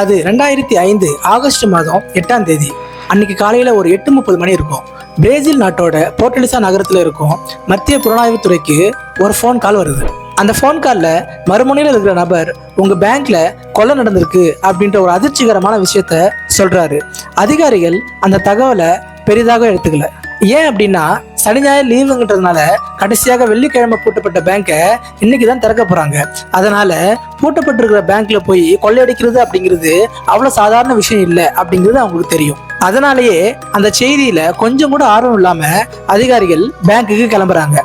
அது ரெண்டாயிரத்தி ஐந்து ஆகஸ்ட் மாதம் எட்டாம் தேதி. அன்னைக்கு காலையில் ஒரு எட்டு முப்பது மணி இருக்கும். பிரேசில் நாட்டோட போர்ட்டலிசா நகரத்தில் இருக்கும் மத்திய புலனாய்வுத்துறைக்கு ஒரு ஃபோன் கால் வருது. அந்த ஃபோன் காலில் மறுமுனையில் இருக்கிற நபர் உங்கள் பேங்க்கில் கொலை நடந்திருக்கு அப்படின்ற ஒரு அதிர்ச்சிகரமான விஷயத்த சொல்கிறாரு அதிகாரிகள் அந்த தகவலை பெரிதாக எடுத்துக்கல. ஏன் அப்படின்னா சனி ஞாயிறு லீவுங்கிறதுனால கடைசியாக வெள்ளிக்கிழமை பூட்டப்பட்ட பேங்கை இன்னைக்கு தான் திறக்க போறாங்க. அதனால பூட்டப்பட்டிருக்கிற பேங்க்ல போய் கொள்ளையடிக்கிறது அப்படிங்கிறது அவ்வளவு சாதாரண விஷயம் இல்லை அப்படிங்கிறது அவங்களுக்கு தெரியும். அதனாலேயே அந்த செய்தியில கொஞ்சம் கூட ஆர்வம் இல்லாம அதிகாரிகள் பேங்க்குக்கு கிளம்புறாங்க.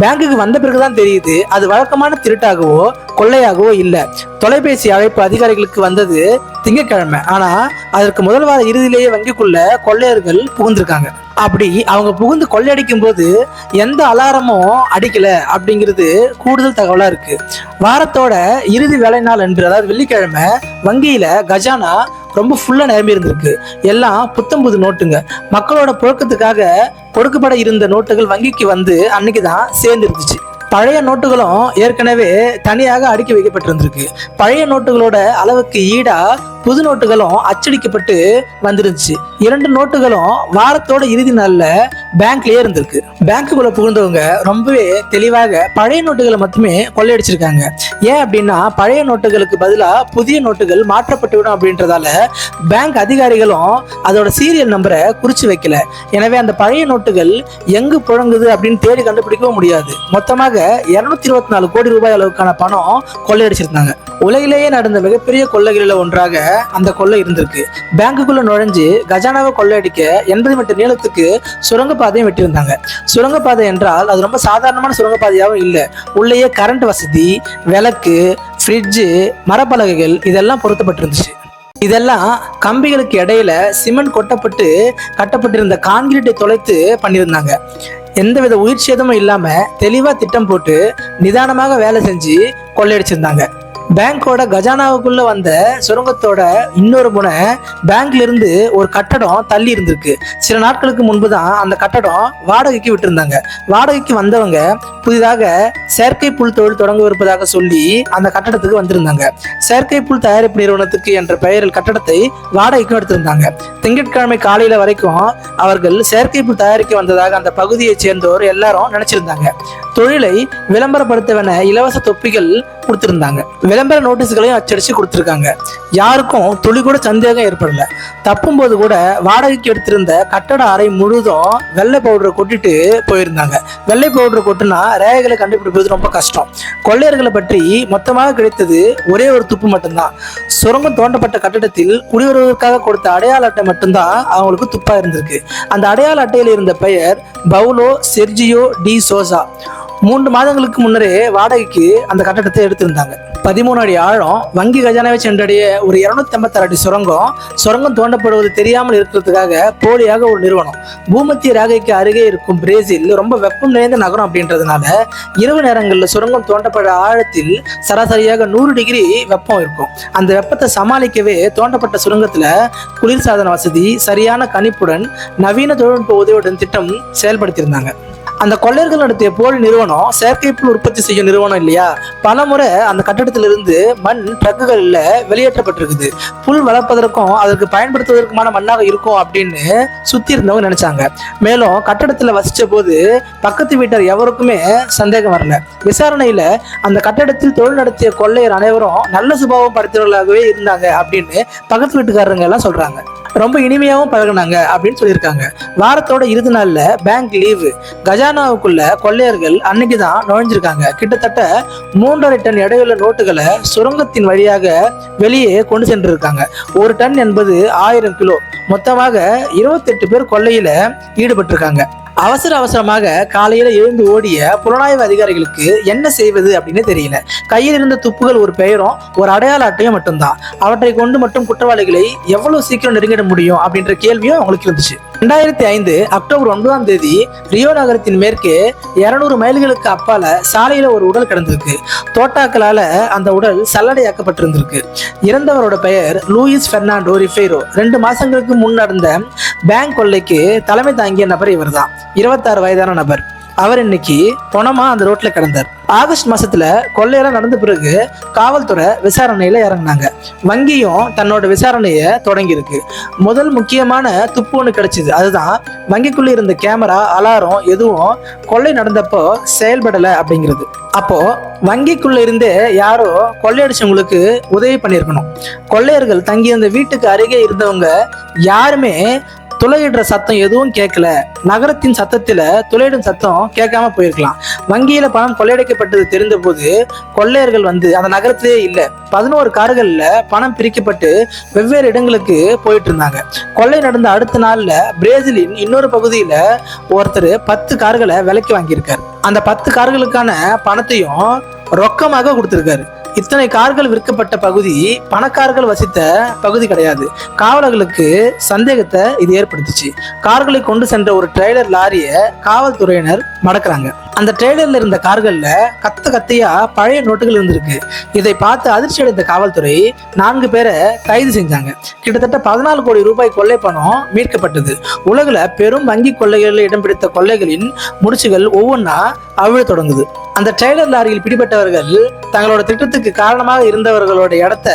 பேங்க்குக்கு வந்த பிறகுதான் தெரியுது அது வழக்கமான திருட்டாகவோ கொள்ளையாகவோ இல்லை. தொலைபேசி அழைப்பு அதிகாரிகளுக்கு வந்தது திங்கட்கிழமை. ஆனா அதற்கு முதல் வார இறுதியிலேயே வங்கிக்குள்ள கொள்ளையர்கள் புகுந்திருக்காங்க. அப்படி அவங்க புகுந்து கொள்ளையடிக்கும் போது எந்த அலாரமும் அடிக்கல அப்படிங்கிறது கூடுதல் தகவலா இருக்கு. வாரத்தோட இறுதி வேலை நாள் என்று அதாவது வெள்ளிக்கிழமை வங்கியில கஜானா ரொம்ப ஃபுல்லா நிரம்பி இருந்திருக்கு. எல்லாம் புத்தம் புது நோட்டுங்க மக்களோட புழக்கத்துக்காக கொடுக்கப்பட இருந்த நோட்டுகள் வங்கிக்கு வந்து அன்னைக்கு தான் சேர்ந்துருந்துச்சு. பழைய நோட்டுகளும் ஏற்கனவே தனியாக அடுக்கி வைக்கப்பட்டிருந்திருக்கு. பழைய நோட்டுகளோட அளவுக்கு ஈடா புது நோட்டுகளும் அச்சடிக்கப்பட்டு வந்துருந்துச்சு. இரண்டு நோட்டுகளும் வாரத்தோட இறுதி நாள்ல பேங்க்லயே இருந்திருக்கு. பேங்க்குள்ள புகுந்தவங்க ரொம்பவே தெளிவாக பழைய நோட்டுகளை மட்டுமே கொள்ளையடிச்சிருக்காங்க. ஏன் அப்படின்னா பழைய நோட்டுகளுக்கு பதிலா புதிய நோட்டுகள் மாற்றப்பட்டு விடும் அப்படின்றதால பேங்க் அதிகாரிகளும் அதோட சீரியல் நம்பரை குறிச்சு வைக்கல. எனவே அந்த பழைய நோட்டுகள் எங்கு புழங்குது அப்படின்னு தேடி கண்டுபிடிக்கவும் முடியாது. மொத்தமாக இருநூத்தி இருபத்தி நாலு கோடி ரூபாய் அளவுக்கான பணம் கொள்ளையடிச்சிருந்தாங்க. உலகிலேயே நடந்த மிகப்பெரிய கொள்ளைகளில் ஒன்றாக அந்த கொள்ளை இருந்திருக்கு. பேங்குக்குள்ள நுழைஞ்சு கஜானாவை கொள்ளையடிக்க எண்பது மீட்டர் நீளத்துக்கு சுரங்கப்பாதையும் வெட்டியிருந்தாங்க. சுரங்கப்பாதை என்றால் அது ரொம்ப சாதாரணமான சுரங்கப்பாதையாகவும் இல்லை. உள்ளேயே கரண்ட் வசதி விளக்கு ஃப்ரிட்ஜு மரப்பலகைகள் இதெல்லாம் பொருத்தப்பட்டிருந்துச்சு. இதெல்லாம் கம்பிகளுக்கு இடையில சிமெண்ட் கொட்டப்பட்டு கட்டப்பட்டிருந்த கான்கிரீட்டை தொலைத்து பண்ணியிருந்தாங்க. எந்தவித உயிர் சேதமும் இல்லாம தெளிவா திட்டம் போட்டு நிதானமாக வேலை செஞ்சு கொள்ளையடிச்சிருந்தாங்க. பேங்கோட கஜானாவுக்குள்ள வந்த சுரங்கத்தோட இன்னொரு முனை பேங்க்ல இருந்து ஒரு கட்டடம் தள்ளி இருந்திருக்கு. சில நாட்களுக்கு முன்பு தான் அந்த கட்டடம் வாடகைக்கு விட்டுருந்தாங்க. வாடகைக்கு வந்தவங்க புதிதாக செயற்கை புல் தொழில் தொடங்கவிருப்பதாக சொல்லி அந்த கட்டடத்துக்கு வந்திருந்தாங்க. செயற்கை புல் தயாரிப்பு நிறுவனத்துக்கு என்ற பெயரில் கட்டடத்தை வாடகைக்கும் எடுத்திருந்தாங்க. திங்கட்கிழமை காலையில வரைக்கும் அவர்கள் செயற்கை புல் தயாரிக்க வந்ததாக அந்த பகுதியைச் சேர்ந்தோர் எல்லாரும் நினைச்சிருந்தாங்க. தொழிலை விளம்பரப்படுத்தவன இலவச தொப்பிகள் கொடுத்திருந்தாங்க. விளம்பர நோட்டீஸ்களையும் அச்சடிச்சு கொடுத்திருக்காங்க. யாருக்கும் துளி கூட சந்தேகம் ஏற்படல. தப்பும் போது கூட வாடகைக்கு எடுத்திருந்த கட்டட அறை முழுதும் வெள்ளை பவுடரை கொட்டிட்டு போயிருந்தாங்க. வெள்ளை பவுடர் கொட்டுனா ரேகைகளை கண்டுபிடிப்பது ரொம்ப கஷ்டம். கொள்ளையர்களை பற்றி மொத்தமாக கிடைத்தது ஒரே ஒரு துப்பு மட்டும்தான். சுரங்கம் தோண்டப்பட்ட கட்டடத்தில் குடிவருவதற்காக கொடுத்த அடையாள அட்டை மட்டும்தான் அவங்களுக்கு துப்பா இருந்திருக்கு. அந்த அடையாள அட்டையில் இருந்த பெயர் பவுலோ செர்ஜியோ டி சோசா. மூன்று மாதங்களுக்கு முன்னரே வாடகைக்கு அந்த கட்டடத்தை எடுத்திருந்தாங்க. பதிமூணு அடி ஆழம் வங்கி கஜானாவை சென்றடைய ஒரு இருநூத்தி ஐம்பத்தாறு அடி சுரங்கம் சுரங்கம் தோண்டப்படுவது தெரியாமல் இருக்கிறதுக்காக போலியாக ஒரு நிறுவனம். பூமத்திய ரேகைக்கு அருகே இருக்கும் பிரேசில் ரொம்ப வெப்பம் நிறைந்த நகரம் அப்படின்றதுனால இரவு நேரங்களில் சுரங்கம் தோண்டப்பட ஆழத்தில் சராசரியாக நூறு டிகிரி வெப்பம் இருக்கும். அந்த வெப்பத்தை சமாளிக்கவே தோண்டப்பட்ட சுரங்கத்தில் குளிர்சாதன வசதி சரியான கணிப்புடன் நவீன தொழில்நுட்ப உதவியுடன் திட்டம் செயல்படுத்தியிருந்தாங்க. அந்த கொள்ளையர்கள் நடத்திய போல் நிறுவனம் செயற்கை புல் உற்பத்தி செய்யும் நிறுவனம் இல்லையா? பல முறை அந்த கட்டடத்திலிருந்து மண் ட்ரக்குகளில் வெளியேற்றப்பட்டிருக்குது. புல் வளர்ப்பதற்கும் அதற்கு பயன்படுத்துவதற்குமான மண்ணாக இருக்கும் அப்படின்னு சுத்தி இருந்தவங்க நினைச்சாங்க. மேலும் கட்டடத்தில் வசிச்ச போது பக்கத்து வீட்டார் எவருக்குமே சந்தேகம் வரல. விசாரணையில அந்த கட்டடத்தில் தொழில் நடத்திய கொள்ளையர் அனைவரும் நல்ல சுபாவம் படுத்தவர்களாகவே இருந்தாங்க அப்படின்னு பக்கத்து வீட்டுக்காரங்க எல்லாம் சொல்றாங்க. ரொம்ப இனிமையாகவும் பழகுனாங்க அப்படின்னு சொல்லியிருக்காங்க. வாரத்தோட இறுதி நாள்ல பேங்க் லீவு கஜானாவுக்குள்ள கொள்ளையர்கள் அன்னைக்கு தான் நுழைஞ்சிருக்காங்க. கிட்டத்தட்ட மூன்றரை டன் எடையுள்ள நோட்டுகளை சுரங்கத்தின் வழியாக வெளியே கொண்டு சென்றிருக்காங்க. ஒரு டன் என்பது ஆயிரம் கிலோ. மொத்தமாக இருபத்தெட்டு பேர் கொள்ளையில ஈடுபட்டிருக்காங்க. அவசர அவசரமாக காலையில எழுந்து ஓடிய புலனாய்வு அதிகாரிகளுக்கு என்ன செய்வது அப்படின்னு தெரியல. கையில் இருந்த துப்புகள் ஒரு பெயரும் ஒரு அடையாள அட்டையும் மட்டும்தான். அவற்றை கொண்டு மட்டும் குற்றவாளிகளை எவ்வளவு சீக்கிரம் நெருங்கிட முடியும் அப்படின்ற கேள்வியும் அவங்களுக்கு இருந்துச்சு. ரெண்டாயிரத்தி ஐந்து அக்டோபர் ஒன்பதாம் தேதி ரியோ நகரத்தின் மேற்கே இருநூறு மைல்களுக்கு அப்பால சாலையில ஒரு உடல் கிடந்திருக்கு. தோட்டாக்களால அந்த உடல் சல்லடையாக்கப்பட்டிருந்திருக்கு. இறந்தவரோட பெயர் லூயிஸ் பெர்னாண்டோ ரிஃபேரோ. ரெண்டு மாசங்களுக்கு முன் நடந்த பேங்க் கொள்ளைக்கு தலைமை தாங்கிய நபர் இவர்தான். இருபத்தாறு வயதான நபர். அவர் இன்னைக்கு பணமா அந்த ரோட்ல கிடந்தார். ஆகஸ்ட் மாசத்துல கொள்ளையெல்லாம் நடந்த பிறகு காவல்துறை விசாரணையில இறங்குனாங்க. வங்கியும் தன்னோட விசாரணையை தொடங்கியிருக்கு. முதல் முக்கியமான துப்பு ஒன்று கிடைச்சிது. அதுதான் வங்கிக்குள்ள இருந்த கேமரா அலாரம் எதுவும் கொள்ளை நடந்தப்போ செயல்படலை அப்படிங்கிறது. அப்போ வங்கிக்குள்ள இருந்தே யாரோ கொள்ளையடிச்சவங்களுக்கு உதவி பண்ணியிருக்கணும். கொள்ளையர்கள் தங்கியிருந்த வீட்டுக்கு அருகே இருந்தவங்க யாருமே துளையிடுற சத்தம் எதுவும் கேட்கல. நகரத்தின் சத்தத்துல துளையிடும் சத்தம் கேட்காம போயிருக்கலாம். வங்கியில பணம் கொள்ளையடைக்கப்பட்டது தெரிந்த போது கொள்ளையர்கள் வந்து அந்த நகரத்திலே இல்லை. பதினோரு கார்கள்ல பணம் பிரிக்கப்பட்டு வெவ்வேறு இடங்களுக்கு போயிட்டு இருந்தாங்க. கொள்ளை நடந்த அடுத்த நாள்ல பிரேசிலின் இன்னொரு பகுதியில ஒருத்தர் பத்து கார்களை விலைக்கு வாங்கியிருக்காரு. அந்த பத்து கார்களுக்கான பணத்தையும் ரொக்கமாக கொடுத்துருக்காரு. இத்தனை கார்கள் விற்கப்பட்ட பகுதி பணக்காரர்கள் வசித்த பகுதி கிடையாது. காவலர்களுக்கு சந்தேகத்தை இது ஏற்படுத்துச்சு. கார்களை கொண்டு சென்ற ஒரு ட்ரெய்லர் லாரியை காவல்துறையினர் மடக்கிறாங்க. அந்த ட்ரெய்லரில் இருந்த கார்களில் கத்த கத்தையாக பழைய நோட்டுகள் இருந்திருக்கு. இதை பார்த்து அதிர்ச்சி அடைந்த காவல்துறை நான்கு பேரை கைது செஞ்சாங்க. கிட்டத்தட்ட பதினாலு கோடி ரூபாய் கொள்ளை பணம் மீட்கப்பட்டது. உலகில் பெரும் வங்கி கொள்ளைகளில் இடம் பிடித்த கொள்ளைகளின் முடிச்சுகள் ஒவ்வொன்றா அவிழ தொடங்குது. அந்த ட்ரெய்லர் லாரியில் பிடிபட்டவர்கள் தங்களோட திட்டத்துக்கு காரணமாக இருந்தவர்களோட இடத்த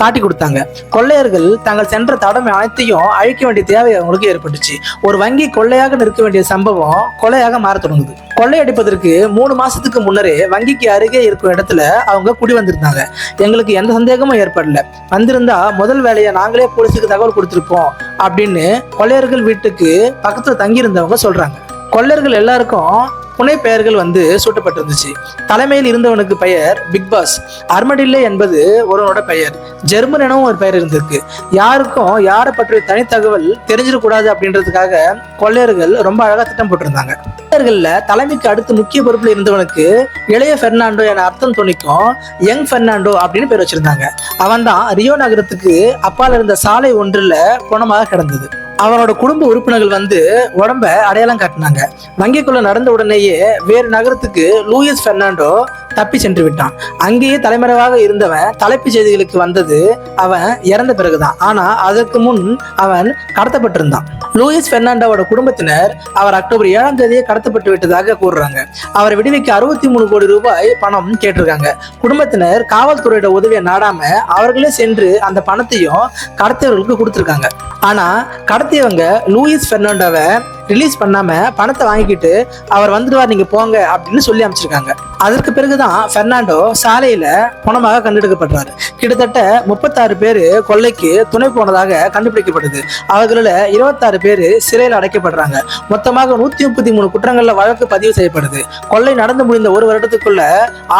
காட்டி கொடுத்தாங்க. கொள்ளையர்கள் தாங்கள் சென்ற தடம் அனைத்தையும் அழிக்க வேண்டிய தேவை அவங்களுக்கு ஏற்பட்டுச்சு. ஒரு வங்கி கொள்ளையாக நிற்க வேண்டிய சம்பவம் கொலையாக மாறத் தொடங்குது. கொள்ளையடிப்பதற்கு மூணு மாசத்துக்கு முன்னரே வங்கிக்கு அருகே இருக்கும் இடத்துல அவங்க குடி வந்திருந்தாங்க. எங்களுக்கு எந்த சந்தேகமும் ஏற்படல. வந்திருந்தா முதல் வேலையை நாங்களே போலீஸுக்கு தகவல் கொடுத்துருப்போம் அப்படின்னு கொள்ளையர்கள் வீட்டுக்கு பக்கத்துல தங்கியிருந்தவங்க சொல்றாங்க. கொள்ளையர்கள் எல்லாருக்கும் புனை பெயர்கள் வந்து சூட்டப்பட்டிருந்துச்சு. தலைமையில் இருந்தவனுக்கு பெயர் பிக் பாஸ். அர்மடில்லே என்பது ஒருவனோட பெயர். ஜெர்மன் எனவும் ஒரு பெயர் இருந்திருக்கு. யாருக்கும் யாரை பற்றிய தனித்தகவல் தெரிஞ்சிடக்கூடாது அப்படின்றதுக்காக கொள்ளையர்கள் ரொம்ப அழகா திட்டம் போட்டிருந்தாங்க. கொள்ளையர்கள்ல தலைமைக்கு அடுத்து முக்கிய பொறுப்பில் இருந்தவனுக்கு இளைய பெர்னாண்டோ என அர்த்தம் துணிக்கும் யங் பெர்னாண்டோ அப்படின்னு பேர் வச்சிருந்தாங்க. அவன் தான் ரியோ நகரத்துக்கு அப்பால் இருந்த சாலை ஒன்றில் குணமாக கிடந்தது. அவனோட குடும்ப உறுப்பினர்கள் வந்து உடம்ப அடையாளம் காட்டினாங்க. வங்கிக்குள்ள நடந்த உடனேயே வேறு நகரத்துக்கு லூயிஸ் பெர்னாண்டோ தப்பி சென்று விட்டான். அங்கேயே தலைமறைவாக இருந்தவன் தலைப்புச் செய்திகளுக்கு வந்தது அவன் இறந்த பிறகுதான். ஆனா அதற்கு முன் அவன் கடத்தப்பட்டிருந்தான். லூயிஸ் பெர்னாண்டோவோட குடும்பத்தினர் அவர் அக்டோபர் ஏழாம் தேதியே கடத்தப்பட்டு விட்டதாக கூறுறாங்க. அவரை விடுவிக்க அறுபத்தி மூணு கோடி ரூபாய் பணம் கேட்டிருக்காங்க. குடும்பத்தினர் காவல்துறையோட உதவியை நாடாம அவர்களே சென்று அந்த பணத்தையும் கடத்தியவர்களுக்கு கொடுத்துருக்காங்க. ஆனா கடத்தியவங்க லூயிஸ் பெர்னாண்டோவை? ரிலீஸ் பண்ணாம பணத்தை வாங்கிக்கிட்டு அவர் வந்துடுவார் நீங்க போங்க அப்படின்னு சொல்லி அமைச்சிருக்காங்க அதற்கு பிறகுதான் பெர்னாண்டோ சாலையில பணமாக கண்டெடுக்கப்படுறாரு. கிட்டத்தட்ட முப்பத்தாறு பேர் கொள்ளைக்கு துணை போனதாக கண்டுபிடிக்கப்படுது அவர்களில் இருபத்தாறு பேர் சிறையில் அடைக்கப்படுறாங்க. மொத்தமாக நூத்தி முப்பத்தி மூணு குற்றங்கள்ல வழக்கு பதிவு செய்யப்படுது. கொள்ளை நடந்து முடிந்த ஒரு வருடத்துக்குள்ள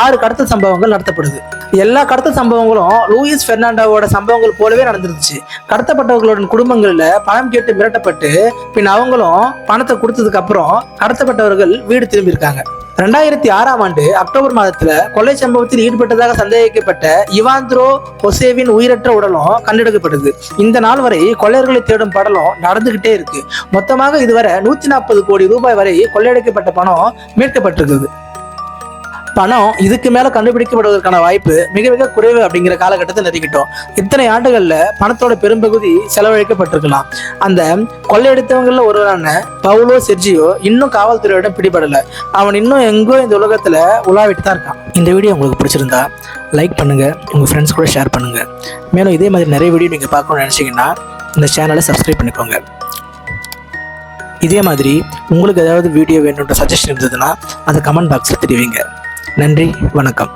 ஆறு கடத்தல் சம்பவங்கள் நடத்தப்படுது. எல்லா கடத்தல் சம்பவங்களும் லூயிஸ் பெர்னாண்டோவோட சம்பவங்கள் போலவே நடந்துருச்சு கடத்தப்பட்டவர்களுடன் குடும்பங்களில் பணம் கேட்டு மிரட்டப்பட்டு பின் அவங்களும் பணத்தை கொடுத்ததுக்கு அப்புறம் கடத்தப்பட்டவர்கள் வீடு திரும்பியிருக்காங்க. ரெண்டாயிரத்தி ஆறாம் ஆண்டு அக்டோபர் மாதத்துல கொலை சம்பவத்தில் ஈடுபட்டதாக சந்தேகிக்கப்பட்ட இவாந்திரோ ஹொசேவின் உயிரற்ற உடலும் கண்டெடுக்கப்பட்டது. இந்த நாள் வரை கொள்ளையர்களை தேடும் படலம் நடந்துகிட்டே இருக்கு. மொத்தமாக இதுவரை நூத்தி நாற்பது கோடி ரூபாய் வரை கொள்ளையடிக்கப்பட்ட பணம் மீட்கப்பட்டிருக்குது. பணம் இதுக்கு மேல கண்டுபிடிக்கப்படுவதற்கான வாய்ப்பு மிக மிக குறைவு அப்படிங்கிற காலகட்டத்தை நெருங்கிட்டோம் இத்தனை ஆண்டுகள்ல பணத்தோட பெரும்பகுதி செலவழிக்கப்பட்டிருக்கலாம். அந்த கொள்ளையடித்தவங்கள ஒருவரான பவுலோ செர்ஜியோ இன்னும் காவல்துறையிடம் பிடிபடல. அவன் இன்னும் எங்கோ இந்த உலகத்துல உலாவிட்டு தான் இருக்கான். இந்த வீடியோ உங்களுக்கு பிடிச்சிருந்தா லைக் பண்ணுங்க உங்க ஃப்ரெண்ட்ஸ் கூட ஷேர் பண்ணுங்க. மேலும் இதே மாதிரி நிறைய வீடியோ நீங்க பார்க்கணும்னு நினைச்சீங்கன்னா இந்த சேனலை சப்ஸ்கிரைப் பண்ணிக்கோங்க. இதே மாதிரி உங்களுக்கு ஏதாவது வீடியோ வேணுன்ற சஜஷன் இருந்ததுன்னா அதை கமெண்ட் பாக்ஸில் தெரிவிங்க. நன்றி வணக்கம்.